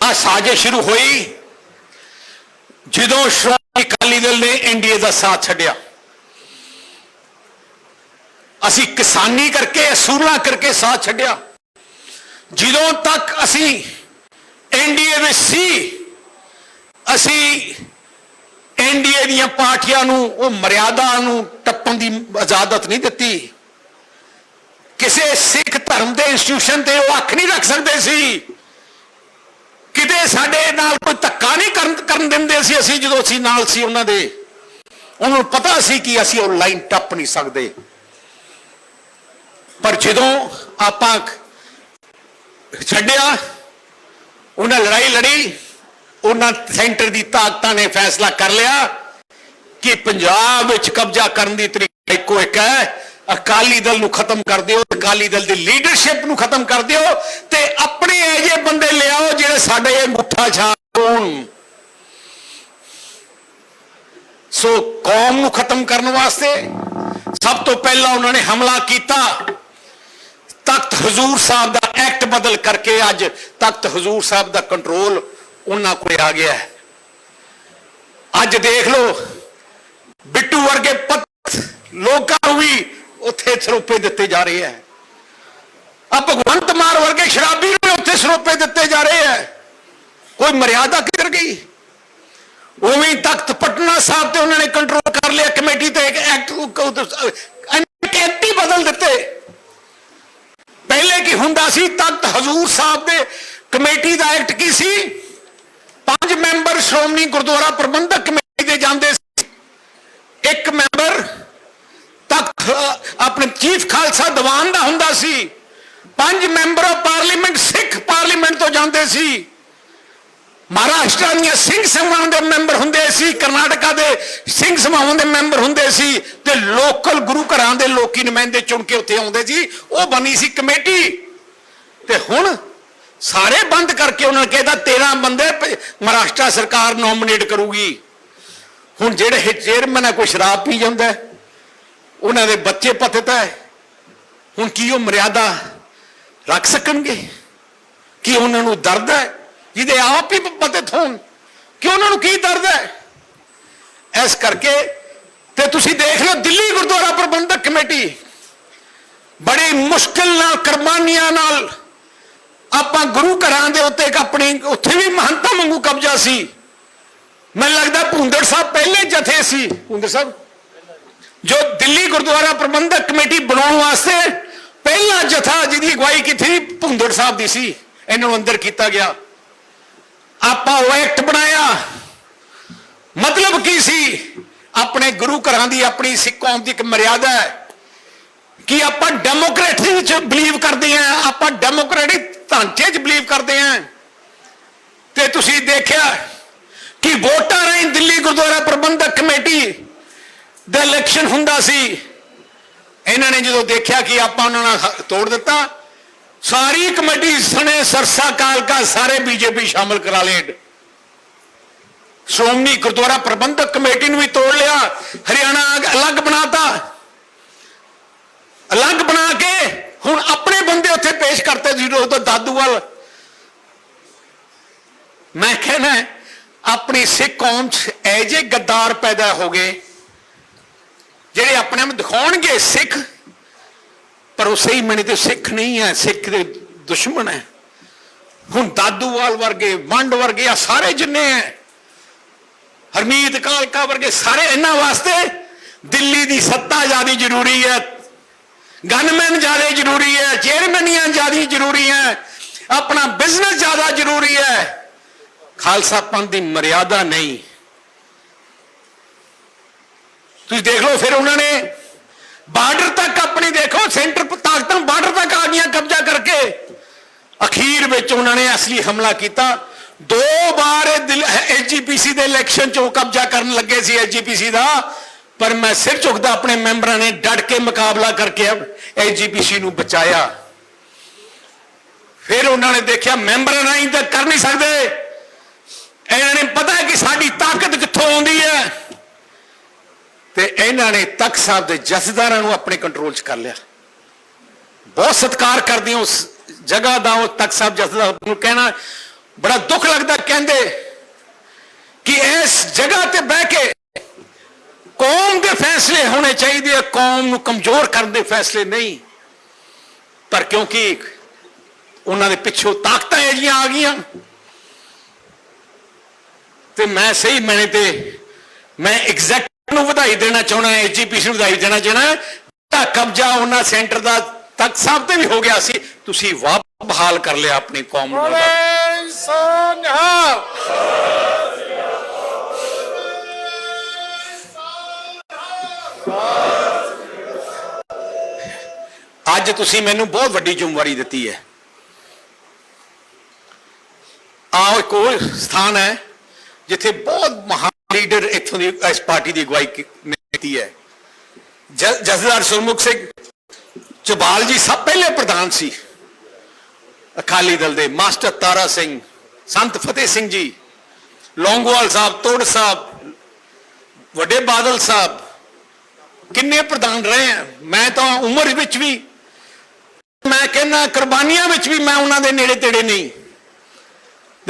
ਆ ਸਾਜ਼ਿਸ਼ ਸ਼ੁਰੂ ਹੋਈ ਜਦੋਂ ਸ਼੍ਰੋਮਣੀ ਅਕਾਲੀ ਦਲ ਨੇ ਐਨਡੀਏ ਦਾ ਸਾਥ ਛੱਡਿਆ ਅਸੀਂ ਕਿਸਾਨੀ ਕਰਕੇ ਅਸੂਲਾਂ ਕਰਕੇ ਸਾਥ ਛੱਡਿਆ ਜਦੋਂ ਤੱਕ ਅਸੀਂ ਐਨਡੀਏ ਵਿੱਚ ਸੀ ਅਸੀਂ ਐਨਡੀਏ ਦੀਆਂ ਪਾਰਟੀਆਂ ਨੂੰ ਉਹ ਮਰਿਆਦਾ ਨੂੰ ਟੱਪਣ ਦੀ ਇਜਾਜ਼ਤ ਨਹੀਂ ਦਿੱਤੀ ਕਿਸੇ ਸਿੱਖ ਧਰਮ ਦੇ ਇੰਸਟੀਟਿਊਸ਼ਨ ਤੇ ਉਹ ਅੱਖ ਨਹੀਂ ਰੱਖ ਸਕਦੇ ਸੀ। ਕਿਤੇ ਸਾਡੇ ਨਾਲ ਕੋਈ ਧੱਕਾ ਨਹੀਂ ਕਰਨ ਕਰਨ ਦਿੰਦੇ ਸੀ ਅਸੀਂ, ਜਦੋਂ ਅਸੀਂ ਨਾਲ ਸੀ ਉਹਨਾਂ ਦੇ। ਉਹਨਾਂ ਨੂੰ ਪਤਾ ਸੀ ਕਿ ਅਸੀਂ ਉਹ ਲਾਈਨ ਟੱਪ ਨਹੀਂ ਸਕਦੇ। ਪਰ ਜਦੋਂ ਆਪਾਂ ਛੱਡਿਆ, ਉਹਨਾਂ ਲੜਾਈ ਲੜੀ, ਉਹਨਾਂ ਸੈਂਟਰ ਦੀ ਤਾਕਤਾਂ ਨੇ ਫੈਸਲਾ ਕਰ ਲਿਆ ਕਿ ਪੰਜਾਬ ਵਿੱਚ ਕਬਜ਼ਾ ਕਰਨ ਦੀ ਤਰੀਕਾ ਇੱਕੋ ਇੱਕ ਹੈ। ਅਕਾਲੀ ਦਲ ਨੂੰ ਖਤਮ ਕਰ ਦਿਓ, ਅਕਾਲੀ ਦਲ ਦੀ ਲੀਡਰਸ਼ਿਪ ਨੂੰ ਖਤਮ ਕਰ ਦਿਓ ਤੇ ਆਪਣੇ ਇਹੋ ਬੰਦੇ ਲਿਆਓ ਜਿਹੜੇ ਸਾਡੇ ਇਹ ਮੁੱਠਾ ਛਾਉਣ ਸੋ ਕੌਮ ਨੂੰ ਖਤਮ ਕਰਨ ਵਾਸਤੇ ਸਭ ਤੋਂ ਪਹਿਲਾਂ ਉਹਨਾਂ ਨੇ ਹਮਲਾ ਕੀਤਾ। ਤਖਤ ਹਜ਼ੂਰ ਸਾਹਿਬ ਦਾ ਐਕਟ ਬਦਲ ਕਰਕੇ ਅੱਜ ਤਖਤ ਹਜ਼ੂਰ ਸਾਹਿਬ ਦਾ ਕੰਟਰੋਲ ਉਹਨਾਂ ਕੋਲ ਆ ਗਿਆ ਹੈ। ਅੱਜ ਦੇਖ ਲਓ, ਬਿੱਟੂ ਵਰਗੇ ਪਤ ਲੋਕਾਂ ਨੂੰ ਵੀ ਉੱਥੇ ਸਰੋਪੇ ਦਿੱਤੇ ਜਾ ਰਹੇ ਹੈ ਆ ਭਗਵੰਤ ਮਾਨ ਵਰਗੇ ਸ਼ਰਾਬੀ ਨੂੰ ਉੱਥੇ ਸਰੋਪੇ ਦਿੱਤੇ ਜਾ ਰਹੇ ਹੈ ਕੋਈ ਮਰਿਆਦਾ ਕਿੱਧਰ ਗਈ? ਉਵੇਂ ਤਖਤ ਪਟਨਾ ਸਾਹਿਬ ਤੇ ਉਹਨਾਂ ਨੇ ਕੰਟਰੋਲ ਕਰ ਲਿਆ, ਕਮੇਟੀ ਤੇ ਇੱਕ ਐਕਟ ਐਕਟੀ ਬਦਲ ਦਿੱਤੇ। ਪਹਿਲੇ ਕੀ ਹੁੰਦਾ ਸੀ, ਤਖਤ ਹਜ਼ੂਰ ਸਾਹਿਬ ਦੇ ਕਮੇਟੀ ਦਾ ਐਕਟ ਕੀ ਸੀ? ਪੰਜ ਮੈਂਬਰ ਸ਼੍ਰੋਮਣੀ ਗੁਰਦੁਆਰਾ ਪ੍ਰਬੰਧਕ ਕਮੇਟੀ ਦੇ ਜਾਂਦੇ ਸੀ। ਇੱਕ ਮੈਂਬਰ ਤਖਤ ਆਪਣੇ ਚੀਫ ਖਾਲਸਾ ਦੀਵਾਨ ਦਾ ਹੁੰਦਾ ਸੀ। ਪੰਜ member of parliament Sikh parliament ਤੋਂ ਜਾਂਦੇ ਸੀ। ਮਹਾਰਾਸ਼ਟਰ ਦੀਆਂ ਸਿੰਘ ਸਭਾਵਾਂ ਦੇ ਮੈਂਬਰ ਹੁੰਦੇ ਸੀ ਕਰਨਾਟਕਾ ਦੇ ਸਿੰਘ ਸਭਾਵਾਂ ਦੇ ਮੈਂਬਰ ਹੁੰਦੇ ਸੀ ਤੇ ਲੋਕਲ ਗੁਰੂ ਘਰਾਂ ਦੇ ਲੋਕੀ ਨੁਮਾਇੰਦੇ ਚੁਣ ਕੇ ਉੱਥੇ ਆਉਂਦੇ ਸੀ। ਉਹ ਬਣੀ ਸੀ ਕਮੇਟੀ। ਤੇ ਹੁਣ ਸਾਰੇ ਬੰਦ ਕਰਕੇ ਉਹਨਾਂ ਨੇ ਕਿਹਾ 13 ਬੰਦੇ ਮਹਾਰਾਸ਼ਟਰ ਸਰਕਾਰ ਨੋਮੀਨੇਟ ਕਰੂਗੀ। ਹੁਣ ਜਿਹੜੇ ਚੇਅਰਮੈਨ ਆ ਕੋਈ ਸ਼ਰਾਬ ਪੀ ਜਾਂਦਾ ਹੈ, ਉਹਨਾਂ ਦੇ ਬੱਚੇ ਪਤਿਤ ਹੈ। ਹੁਣ ਕੀ ਉਹ ਮਰਿਆਦਾ ਰੱਖ ਸਕਣਗੇ? ਕਿ ਉਹਨਾਂ ਨੂੰ ਦਰਦ ਹੈ? ਜਿਹਦੇ ਆਪ ਹੀ ਪਤਿਤ ਹੋਣ ਕਿ ਉਹਨਾਂ ਨੂੰ ਕੀ ਦਰਦ ਹੈ? ਇਸ ਕਰਕੇ ਤੇ ਤੁਸੀਂ ਦੇਖ ਲਓ ਦਿੱਲੀ ਗੁਰਦੁਆਰਾ ਪ੍ਰਬੰਧਕ ਕਮੇਟੀ। ਬੜੀ ਮੁਸ਼ਕਿਲ ਨਾਲ, ਕੁਰਬਾਨੀਆਂ ਨਾਲ ਆਪਾਂ ਗੁਰੂ ਘਰਾਂ ਦੇ ਉੱਤੇ ਇੱਕ ਆਪਣੀ, ਉੱਥੇ ਵੀ ਮਹੰਤਾ ਵਾਂਗੂ ਕਬਜ਼ਾ ਸੀ। ਮੈਨੂੰ ਲੱਗਦਾ ਭੁੰਦੜ ਸਾਹਿਬ ਪਹਿਲੇ ਜਥੇ ਸੀ। ਭੁੰਦੜ ਸਾਹਿਬ ਜੋ ਦਿੱਲੀ ਗੁਰਦੁਆਰਾ ਪ੍ਰਬੰਧਕ ਕਮੇਟੀ ਬਣਾਉਣ ਵਾਸਤੇ ਪਹਿਲਾ ਜਥਾ ਜਿਹਦੀ ਅਗਵਾਈ ਕੀਤੀ ਭੁੰਦੜ ਸਾਹਿਬ ਦੀ ਸੀ, ਇਹਨਾਂ ਨੂੰ ਅੰਦਰ ਕੀਤਾ ਗਿਆ। ਆਪਾਂ ਉਹ ਐਕਟ ਬਣਾਇਆ। ਮਤਲਬ ਕੀ ਸੀ? ਆਪਣੇ ਗੁਰੂ ਘਰਾਂ ਦੀ, ਆਪਣੀ ਸਿੱਖ ਕੌਮ ਦੀ ਇੱਕ ਮਰਿਆਦਾ ਹੈ ਕਿ ਆਪਾਂ ਡੈਮੋਕ੍ਰੇਸੀ ਚ ਬਲੀਵ ਕਰਦੇ ਆ ਆਪਾਂ ਡੈਮੋਕ੍ਰੈਟਿਕ ਢਾਂਚੇ ਚ ਬਲੀਵ ਕਰਦੇ ਆ ਤੇ ਤੁਸੀਂ ਦੇਖਿਆ ਕਿ ਵੋਟਾਂ ਰਾਹੀਂ ਦਿੱਲੀ ਗੁਰਦੁਆਰਾ ਪ੍ਰਬੰਧਕ ਕਮੇਟੀ ਦਾ ਇਲੈਕਸ਼ਨ ਹੁੰਦਾ ਸੀ। ਇਹਨਾਂ ਨੇ ਜਦੋਂ ਦੇਖਿਆ ਕਿ ਆਪਾਂ ਉਹਨਾਂ ਨਾਲ ਤੋੜ ਦਿੱਤਾ, ਸਾਰੀ ਕਮੇਟੀ ਸਣੇ ਸਰਸਾ ਕਾਲਕਾ ਸਾਰੇ ਬੀਜੇਪੀ ਸ਼ਾਮਲ ਕਰਾ ਲਏ। ਸ਼੍ਰੋਮਣੀ ਗੁਰਦੁਆਰਾ ਪ੍ਰਬੰਧਕ ਕਮੇਟੀ ਨੂੰ ਵੀ ਤੋੜ ਲਿਆ, ਹਰਿਆਣਾ ਅਗ- ਅਲੱਗ ਬਣਾਤਾ। ਅਲੱਗ ਬਣਾ ਕੇ ਹੁਣ ਆਪਣੇ ਬੰਦੇ ਉੱਥੇ ਪੇਸ਼ ਕਰਤੇ ਜ਼ੀਰੋ ਤੋਂ ਦਾਦੂਵਾਲ। ਮੈਂ ਕਹਿੰਦਾ ਆਪਣੀ ਸਿੱਖ ਕੌਮ ਚ ਐਜੇ ਗੱਦਾਰ ਪੈਦਾ ਹੋ ਗਏ ਜਿਹੜੇ ਆਪਣੇ ਆਪ ਦਿਖਾਉਣਗੇ ਸਿੱਖ, ਪਰ ਉਹ ਸਹੀ ਮਣੀ ਤੇ ਸਿੱਖ ਨਹੀਂ ਹੈ, ਸਿੱਖ ਦੇ ਦੁਸ਼ਮਣ ਹੈ। ਹੁਣ ਦਾਦੂਵਾਲ ਵਰਗੇ, ਵੰਡ ਵਰਗੇ ਆ ਸਾਰੇ ਜਿੰਨੇ ਹੈ। ਹਰਮੀਤ ਕਾਲਕਾ ਵਰਗੇ ਸਾਰੇ ਇਹਨਾਂ ਵਾਸਤੇ ਦਿੱਲੀ ਦੀ ਸੱਤਾ ਜ਼ਿਆਦਾ ਜ਼ਰੂਰੀ ਹੈ। ਗਨਮੈਨ ਜ਼ਿਆਦਾ ਜ਼ਰੂਰੀ ਹੈ, ਚੇਅਰਮੈਨੀਆਂ ਜ਼ਿਆਦਾ ਜ਼ਰੂਰੀ ਹੈ। ਆਪਣਾ ਬਿਜ਼ਨਸ ਜ਼ਿਆਦਾ ਜ਼ਰੂਰੀ ਹੈ। ਖਾਲਸਾ ਪੰਥ ਦੀ ਮਰਿਆਦਾ ਨਹੀਂ। ਤੁਸੀਂ ਦੇਖ ਲਓ ਫਿਰ ਉਹਨਾਂ ਨੇ ਬਾਰਡਰ ਤੱਕ ਆਪਣੀ ਦੇਖੋ, ਸੈਂਟਰ ਤਾਕਤਾਂ ਬਾਰਡਰ ਤੱਕ ਆ ਗਈਆਂ ਕਬਜ਼ਾ ਕਰਕੇ। ਅਖੀਰ ਵਿੱਚ ਉਹਨਾਂ ਨੇ ਅਸਲੀ ਹਮਲਾ ਕੀਤਾ। ਦੋ ਵਾਰ ਐਸਜੀਪੀਸੀ ਦੇ ਇਲੈਕਸ਼ਨ ਚੋਂ ਕਬਜ਼ਾ ਕਰਨ ਲੱਗੇ ਸੀ ਐਸਜੀਪੀਸੀ ਦਾ। ਪਰ ਮੈਂ ਸਿਰ ਝੁਕਦਾ ਆਪਣੇ ਮੈਂਬਰਾਂ ਨੇ ਡਟ ਕੇ ਮੁਕਾਬਲਾ ਕਰਕੇ ਐਸਜੀਪੀਸੀ ਨੂੰ ਬਚਾਇਆ। ਫਿਰ ਉਹਨਾਂ ਨੇ ਦੇਖਿਆ ਮੈਂਬਰਾਂ ਨਾਲ ਹੀ ਤਾਂ ਕਰ ਨਹੀਂ ਸਕਦੇ। ਇਹਨਾਂ ਨੇ ਪਤਾ ਕਿ ਸਾਡੀ ਤਾਕਤ ਕਿੱਥੋਂ ਆਉਂਦੀ ਹੈ। ਤੇ ਇਹਨਾਂ ਨੇ ਤਖਤ ਸਾਹਿਬ ਦੇ ਜਥੇਦਾਰਾਂ ਨੂੰ ਆਪਣੇ ਕੰਟਰੋਲ 'ਚ ਕਰ ਲਿਆ। ਬਹੁਤ ਸਤਿਕਾਰ ਕਰਦੇ ਹਾਂ ਉਸ ਜਗ੍ਹਾ ਦਾ ਉਹ ਤਖਤ ਸਾਹਿਬ ਜਥੇਦਾਰ ਨੂੰ ਕਹਿਣਾ ਬੜਾ ਦੁੱਖ ਲੱਗਦਾ ਕਹਿੰਦੇ ਕਿ ਇਸ ਜਗ੍ਹਾ ਤੇ ਬਹਿ ਕੇ ਕੌਮ ਦੇ ਫੈਸਲੇ ਹੋਣੇ ਚਾਹੀਦੇ ਆ, ਕੌਮ ਨੂੰ ਕਮਜ਼ੋਰ ਕਰਨ ਦੇ ਫੈਸਲੇ ਨਹੀਂ। ਪਰ ਕਿਉਂਕਿ ਉਹਨਾਂ ਦੇ ਪਿੱਛੋਂ ਤਾਕਤਾਂ ਜਿਹੜੀਆਂ ਆ ਗਈਆਂ, ਤੇ ਮੈਂ ਸਹੀ ਮੈਨੇ ਤੇ ਮੈਂ ਐਗਜ਼ੈਕਟ ਨੂੰ ਵਧਾਈ ਦੇਣਾ ਚਾਹਣਾ ਹੈ ਐਜੀਪੀਸੀ ਨੂੰ ਵਧਾਈ ਦੇਣਾ ਚਾਹਣਾ ਤਾਂ ਕਬਜ਼ਾ ਉਹਨਾਂ ਸੈਂਟਰ ਦਾ ਤਖਤ ਸਾਹਿਬ ਤੇ ਵੀ ਹੋ ਗਿਆ ਸੀ। ਤੁਸੀਂ ਵਾਪ ਬਹਾਲ ਕਰ ਲਿਆ ਆਪਣੀ ਕੌਮ ਨੂੰ। ਅੱਜ ਤੁਸੀਂ ਮੈਨੂੰ ਬਹੁਤ ਵੱਡੀ ਜ਼ਿੰਮੇਵਾਰੀ ਦਿੱਤੀ ਹੈ। ਆਹ ਇੱਕ ਉਹ ਸਥਾਨ ਹੈ ਜਿੱਥੇ ਬਹੁਤ ਮਹਾਨ ਲੀਡਰ ਇੱਥੋਂ ਦੀ, ਇਸ ਪਾਰਟੀ ਦੀ ਅਗਵਾਈ ਕੀਤੀ ਹੈ। ਜ- ਜਥੇਦਾਰ ਸੁਰਮੁਖ ਸਿੰਘ ਚਬਾਲ ਜੀ ਸਭ ਪਹਿਲੇ ਪ੍ਰਧਾਨ ਸੀ। ਅਕਾਲੀ ਦਲ ਦੇ ਮਾਸਟਰ ਤਾਰਾ ਸਿੰਘ, ਸੰਤ ਫਤਿਹ ਸਿੰਘ ਜੀ, ਲੌਂਗੋਵਾਲ ਸਾਹਿਬ, ਤੋੜ ਸਾਹਿਬ, ਵੱਡੇ ਬਾਦਲ ਸਾਹਿਬ, ਕਿੰਨੇ ਪ੍ਰਧਾਨ ਰਹੇ ਆ? ਮੈਂ ਤਾਂ ਉਮਰ ਵਿੱਚ ਵੀ, ਮੈਂ ਕਹਿੰਦਾ ਕੁਰਬਾਨੀਆਂ ਵਿੱਚ ਵੀ ਮੈਂ ਉਹਨਾਂ ਦੇ ਨੇੜੇ ਤੇੜੇ ਨਹੀਂ।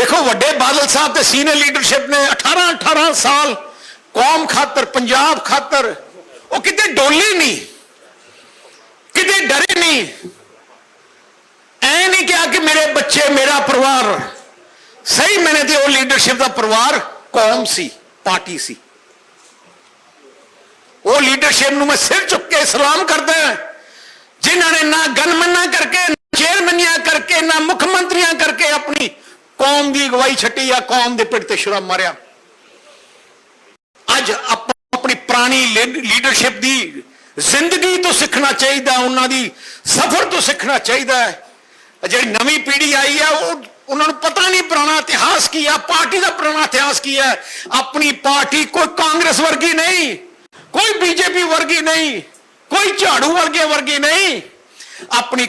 ਦੇਖੋ ਵੱਡੇ ਬਾਦਲ ਸਾਹਿਬ ਤੇ ਸੀਨੀਅਰ ਲੀਡਰਸ਼ਿਪ ਨੇ 18 18 ਸਾਲ ਕੌਮ ਖਾਤਰ ਪੰਜਾਬ ਖਾਤਰ ਉਹ ਕਿਤੇ ਡੋਲੀ ਨਹੀਂ ਕਿਤੇ ਡਰੇ ਨਹੀਂ ਐ ਨਹੀਂ ਕਿਹਾ ਕਿ ਮੇਰੇ ਬੱਚੇ ਮੇਰਾ ਪਰਿਵਾਰ ਸਹੀ ਮੈਨੇ ਤੇ ਉਹ ਲੀਡਰਸ਼ਿਪ ਦਾ ਪਰਿਵਾਰ ਕੌਮ ਸੀ ਪਾਰਟੀ ਸੀ ਉਹ ਲੀਡਰਸ਼ਿਪ ਨੂੰ ਮੈਂ ਸਿਰ ਚੁੱਕ ਕੇ ਸਲਾਮ ਕਰਦਾ ਹਾਂ, ਜਿਨ੍ਹਾਂ ਨੇ ਨਾ ਗਨਮਨਾ ਕਰਕੇ ਨਾ ਚੇਅਰਮੈਨੀਆਂ ਕਰਕੇ ਨਾ ਮੁੱਖ ਮੰਤਰੀਆਂ ਕਰਕੇ ਆਪਣੀ ਕੌਮ ਦੀ ਅਗਵਾਈ ਛੱਟੀ ਜਾਂ ਕੌਮ ਦੇ ਪਿੱਠ ਤੇ ਸ਼ੁਰਾ ਮਾਰਿਆ। ਅੱਜ ਆਪਾਂ ਆਪਣੀ ਪੁਰਾਣੀ ਲੀਡਰਸ਼ਿਪ ਦੀ ਜ਼ਿੰਦਗੀ ਤੋਂ ਸਿੱਖਣਾ ਚਾਹੀਦਾ, ਉਹਨਾਂ ਦੀ ਸਫ਼ਰ ਤੋਂ ਸਿੱਖਣਾ ਚਾਹੀਦਾ ਹੈ। ਜਿਹੜੀ ਨਵੀਂ ਪੀੜ੍ਹੀ ਆਈ ਹੈ ਉਹ ਉਹਨਾਂ ਨੂੰ ਪਤਾ ਨਹੀਂ ਪੁਰਾਣਾ ਇਤਿਹਾਸ ਕੀ ਹੈ ਪਾਰਟੀ ਦਾ ਪੁਰਾਣਾ ਇਤਿਹਾਸ ਕੀ ਹੈ। ਆਪਣੀ ਪਾਰਟੀ ਕੋਈ ਕਾਂਗਰਸ ਵਰਗੀ ਨਹੀਂ, ਕੋਈ ਬੀਜੇਪੀ ਵਰਗੀ ਨਹੀਂ, ਕੋਈ ਝਾੜੂ ਵਰਗੇ ਵਰਗੀ ਨਹੀਂ। ਆਪਣੀ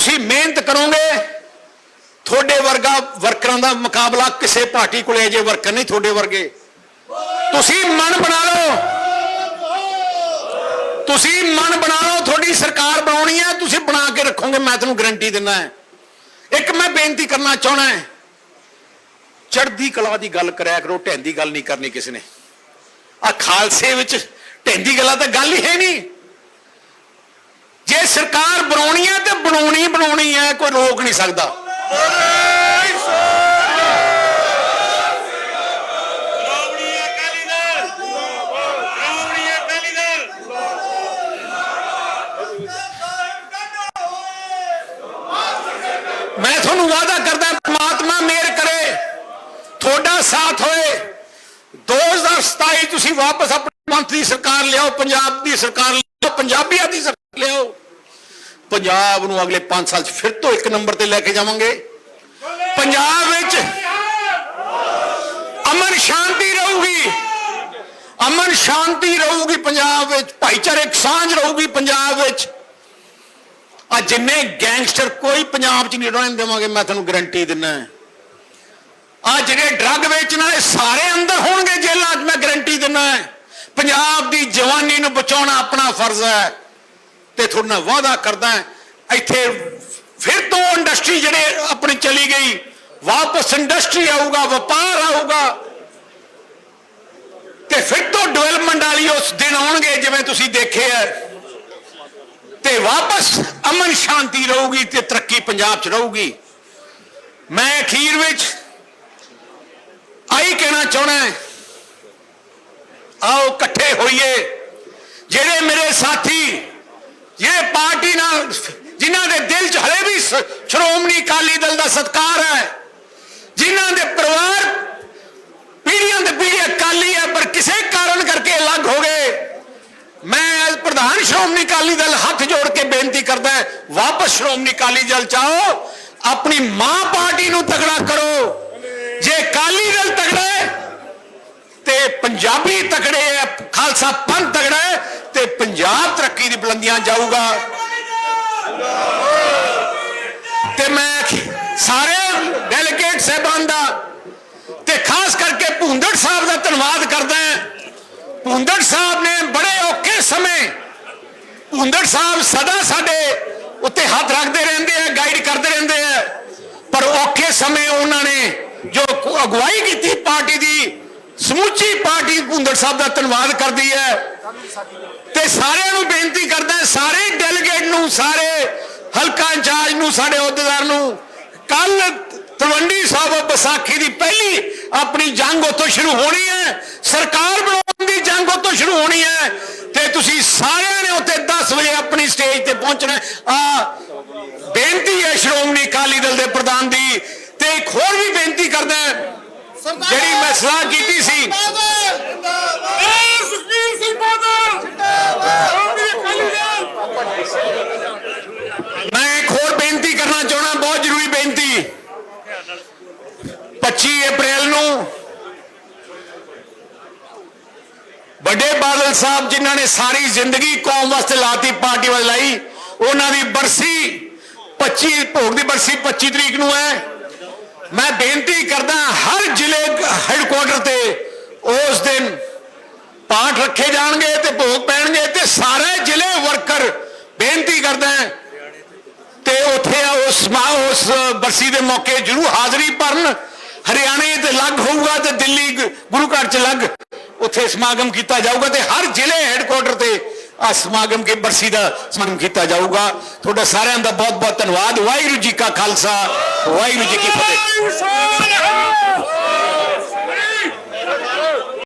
ਤੁਸੀਂ ਮਿਹਨਤ ਕਰੋਗੇ, ਤੁਹਾਡੇ ਵਰਗਾ ਵਰਕਰਾਂ ਦਾ ਮੁਕਾਬਲਾ ਕਿਸੇ ਪਾਰਟੀ ਕੋਲੇ ਅਜੇ ਵਰਕਰ ਨਹੀਂ ਤੁਹਾਡੇ ਵਰਗੇ। ਤੁਸੀਂ ਮਨ ਬਣਾ ਲਓ। ਤੁਸੀਂ ਮਨ ਬਣਾ ਲਓ, ਤੁਹਾਡੀ ਸਰਕਾਰ ਬਣਾਉਣੀ ਹੈ, ਤੁਸੀਂ ਬਣਾ ਕੇ ਰੱਖੋਗੇ, ਮੈਂ ਤੁਹਾਨੂੰ ਗਰੰਟੀ ਦਿੰਦਾ ਹਾਂ। ਇੱਕ ਮੈਂ ਬੇਨਤੀ ਕਰਨਾ ਚਾਹਣਾ ਹੈ, ਚੜ੍ਹਦੀ ਕਲਾ ਦੀ ਗੱਲ ਕਰਿਆ ਕਰੋ ਢੈਂਦੀ ਗੱਲ ਨਹੀਂ ਕਰਨੀ ਕਿਸੇ ਨੇ। ਆ ਖਾਲਸੇ ਵਿੱਚ ਢੈਂਦੀ ਗੱਲਾਂ ਤਾਂ ਗੱਲ ਹੀ ਹੈ ਨਹੀਂ। ਜੇ ਸਰਕਾਰ ਬਣਾਉਣੀ ਹੈ ਬਣਾਉਣੀ ਹੈ, ਕੋਈ ਰੋਕ ਨਹੀਂ ਸਕਦਾ। ਮੈਂ ਤੁਹਾਨੂੰ ਵਾਅਦਾ ਕਰਦਾ, ਪ੍ਰਮਾਤਮਾ ਮੇਰ ਕਰੇ, ਤੁਹਾਡਾ ਸਾਥ ਹੋਏ। 2027 ਤੁਸੀਂ ਵਾਪਸ ਆਪਣੀ ਮੰਤਰੀ ਸਰਕਾਰ ਲਿਆਓ, ਪੰਜਾਬ ਦੀ ਸਰਕਾਰ ਲਿਆਓ, ਪੰਜਾਬੀਆਂ ਦੀ ਸਰਕਾਰ ਪੰਜਾਬ ਨੂੰ ਅਗਲੇ 5 ਸਾਲ 'ਚ ਫਿਰ ਤੋਂ ਇੱਕ ਨੰਬਰ ਤੇ ਲੈ ਕੇ ਜਾਵਾਂਗੇ। ਪੰਜਾਬ ਵਿੱਚ ਅਮਨ ਸ਼ਾਂਤੀ ਰਹੂਗੀ। ਅਮਨ ਸ਼ਾਂਤੀ ਰਹੂਗੀ ਪੰਜਾਬ ਵਿੱਚ। ਭਾਈਚਾਰਕ ਸਾਂਝ ਰਹੂਗੀ ਪੰਜਾਬ ਵਿੱਚ। ਆ ਜਿੰਨੇ ਗੈਂਗਸਟਰ ਕੋਈ ਪੰਜਾਬ 'ਚ ਨਹੀਂ ਰਹਿਣ ਦੇਵਾਂਗੇ, ਮੈਂ ਤੁਹਾਨੂੰ ਗਰੰਟੀ ਦਿੰਦਾ ਆ ਜਿਹੜੇ ਡਰੱਗ ਵੇਚਣ ਵਾਲੇ ਸਾਰੇ ਅੰਦਰ ਹੋਣਗੇ ਜੇਲ੍ਹਾਂ 'ਚ, ਮੈਂ ਗਰੰਟੀ ਦਿੰਦਾ ਪੰਜਾਬ ਦੀ ਜਵਾਨੀ ਨੂੰ ਬਚਾਉਣਾ ਆਪਣਾ ਫਰਜ਼ ਹੈ। ਤੇ ਤੁਹਾਡੇ ਨਾਲ ਵਾਅਦਾ ਕਰਦਾ ਇੱਥੇ ਫਿਰ ਤੋਂ ਇੰਡਸਟਰੀ ਜਿਹੜੇ ਆਪਣੀ ਚਲੀ ਗਈ, ਵਾਪਸ ਇੰਡਸਟਰੀ ਆਊਗਾ, ਵਪਾਰ ਆਊਗਾ। ਤੇ ਫਿਰ ਤੋਂ ਡਿਵੈਲਪਮੈਂਟ ਵਾਲੀ ਉਸ ਦਿਨ ਆਉਣਗੇ, ਜਿਵੇਂ ਤੁਸੀਂ ਦੇਖੇ ਤੇ ਵਾਪਸ ਅਮਨ ਸ਼ਾਂਤੀ ਰਹੂਗੀ ਤੇ ਤਰੱਕੀ ਪੰਜਾਬ 'ਚ ਰਹੂਗੀ। ਮੈਂ ਅਖੀਰ ਵਿੱਚ ਆਈ ਕਹਿਣਾ ਚਾਹਣਾ ਆਓ ਇਕੱਠੇ ਹੋਈਏ। ਜਿਹੜੇ ਮੇਰੇ ਸਾਥੀ ਜਿਹੜੇ ਪਾਰਟੀ ਨਾਲ ਜਿਨ੍ਹਾਂ ਦੇ ਦਿਲ 'ਚ ਹਲੇ ਵੀ ਸ਼੍ਰੋਮਣੀ ਅਕਾਲੀ ਦਲ ਦਾ ਸਤਕਾਰ ਹੈ ਜਿਨ੍ਹਾਂ ਦੇ ਪਰਿਵਾਰ ਪੀੜ੍ਹੀਆਂ ਦੇ ਪੀੜ੍ਹੀ ਅਕਾਲੀ ਹੈ ਪਰ ਕਿਸੇ ਕਾਰਨ ਕਰਕੇ ਅਲੱਗ ਹੋ ਗਏ ਮੈਂ ਅੱਜ ਪ੍ਰਧਾਨ ਸ਼੍ਰੋਮਣੀ ਅਕਾਲੀ ਦਲ ਹੱਥ ਜੋੜ ਕੇ ਬੇਨਤੀ ਕਰਦਾ ਵਾਪਸ ਸ਼੍ਰੋਮਣੀ ਅਕਾਲੀ ਦਲ ਚਾਓ ਆਪਣੀ ਮਾਂ ਪਾਰਟੀ ਨੂੰ ਤਗੜਾ ਕਰੋ ਜੇ ਅਕਾਲੀ ਦਲ ਤਗੜਾ ਤੇ ਪੰਜਾਬੀ ਤਕੜੇ ਹੈ ਖਾਲਸਾ ਪੰਥ ਤਗੜਾ ਹੈ ਤੇ ਪੰਜਾਬ ਤਰੱਕੀ ਦੀ ਬੁਲੰਦੀਆਂ ਜਾਊਗਾ। ਤੇ ਮੈਂ ਸਾਰੇ ਡੈਲੀਗੇਟ ਸਹਿਬਾਨ ਦਾ, ਤੇ ਖਾਸ ਕਰਕੇ ਭੁੰਦੜ ਸਾਹਿਬ ਦਾ ਧੰਨਵਾਦ ਕਰਦਾ ਹਾਂ ਭੁੰਦੜ ਸਾਹਿਬ ਨੇ ਬੜੇ ਔਖੇ ਸਮੇਂ, ਭੁੰਦੜ ਸਾਹਿਬ ਸਦਾ ਸਾਡੇ ਉੱਤੇ ਹੱਥ ਰੱਖਦੇ ਰਹਿੰਦੇ ਆ ਗਾਈਡ ਕਰਦੇ ਰਹਿੰਦੇ ਆ ਪਰ ਔਖੇ ਸਮੇਂ ਉਹਨਾਂ ਨੇ ਜੋ ਅਗਵਾਈ ਕੀਤੀ ਸਮੁੱਚੀ ਪਾਰਟੀ ਭੁੰਦੜ ਸਾਹਿਬ ਦਾ ਧੰਨਵਾਦ ਕਰਦੀ ਹੈ। ਤੇ ਸਾਰਿਆਂ ਨੂੰ ਬੇਨਤੀ ਕਰਦਾ ਸਾਰੇ ਡੈਲੀਗੇਟ ਨੂੰ, ਸਾਰੇ ਹਲਕਾ ਇੰਚਾਰਜ ਨੂੰ, ਸਾਡੇ ਅਹੁਦੇਦਾਰ ਨੂੰ ਕੱਲ ਤਲਵੰਡੀ ਸਾਹਿਬ ਵਿਸਾਖੀ ਦੀ ਪਹਿਲੀ ਆਪਣੀ ਜੰਗ ਉੱਥੋਂ ਸ਼ੁਰੂ ਹੋਣੀ ਹੈ। ਸਰਕਾਰ ਬਣਾਉਣ ਦੀ ਜੰਗ ਉੱਥੋਂ ਸ਼ੁਰੂ ਹੋਣੀ ਹੈ। ਤੇ ਤੁਸੀਂ ਸਾਰਿਆਂ ਨੇ ਉੱਥੇ 10 ਵਜੇ ਆਪਣੀ ਸਟੇਜ ਤੇ ਪਹੁੰਚਣਾ ਆ ਬੇਨਤੀ ਹੈ ਸ਼੍ਰੋਮਣੀ ਅਕਾਲੀ ਦਲ ਦੇ ਪ੍ਰਧਾਨ ਦੀ। ਤੇ ਇੱਕ ਹੋਰ ਵੀ ਬੇਨਤੀ ਕਰਦਾ ਜਿਹੜੀ ਮੈਂ ਸਲਾਹ ਕੀਤੀ ਸੀ। ਸੁਖਬੀਰ ਸਿੰਘ ਬਾਦਲ। ਮੈਂ ਇੱਕ ਹੋਰ ਬੇਨਤੀ ਕਰਨਾ ਚਾਹਣਾ ਬਹੁਤ ਜ਼ਰੂਰੀ ਬੇਨਤੀ। 25 ਅਪ੍ਰੈਲ ਨੂੰ ਵੱਡੇ ਬਾਦਲ ਸਾਹਿਬ ਜਿਨ੍ਹਾਂ ਨੇ ਸਾਰੀ ਜ਼ਿੰਦਗੀ ਕੌਮ ਵਾਸਤੇ ਲਾਤੀ ਪਾਰਟੀ ਵਾਲੇ ਲਾਈ ਉਹਨਾਂ ਦੀ ਬਰਸੀ 25 ਭੋਗ ਦੀ ਬਰਸੀ 25 ਤਰੀਕ ਨੂੰ ਹੈ। ਮੈਂ ਬੇਨਤੀ ਕਰਦਾ ਹਰ ਜ਼ਿਲ੍ਹੇ ਹੈਡਕੁਆਟਰ ਤੇ ਉਸ ਦਿਨ ਪਾਠ ਰੱਖੇ ਜਾਣਗੇ ਤੇ ਭੋਗ ਪੈਣਗੇ ਤੇ ਸਾਰੇ ਜ਼ਿਲ੍ਹੇ ਵਰਕਰ ਬੇਨਤੀ ਕਰਦਾ ਤੇ ਉੱਥੇ ਉਸ ਮਾ- ਉਸ ਬਰਸੀ ਦੇ ਮੌਕੇ ਜਰੂਰ ਹਾਜ਼ਰੀ ਭਰਨ। ਹਰਿਆਣੇ ਤੇ ਲੱਗ ਹੋਊਗਾ ਤੇ ਦਿੱਲੀ ਗੁਰੂ ਘਰ ਚ ਲੱਗ ਉੱਥੇ ਸਮਾਗਮ ਕੀਤਾ ਜਾਊਗਾ ਤੇ ਹਰ ਜ਼ਿਲ੍ਹੇ ਹੈਡਕੁਆਟਰ ਤੇ ਆ ਸਮਾਗਮ ਕੇ ਬਰਸੀ ਦਾ ਸਮਾਗਮ ਕੀਤਾ ਜਾਊਗਾ। ਤੁਹਾਡਾ ਸਾਰਿਆਂ ਦਾ ਬਹੁਤ ਬਹੁਤ ਧੰਨਵਾਦ। ਵਾਹਿਗੁਰੂ ਜੀ ਕਾ ਖਾਲਸਾ, ਵਾਹਿਗੁਰੂ ਜੀ ਕੀ ਫਤਿਹ।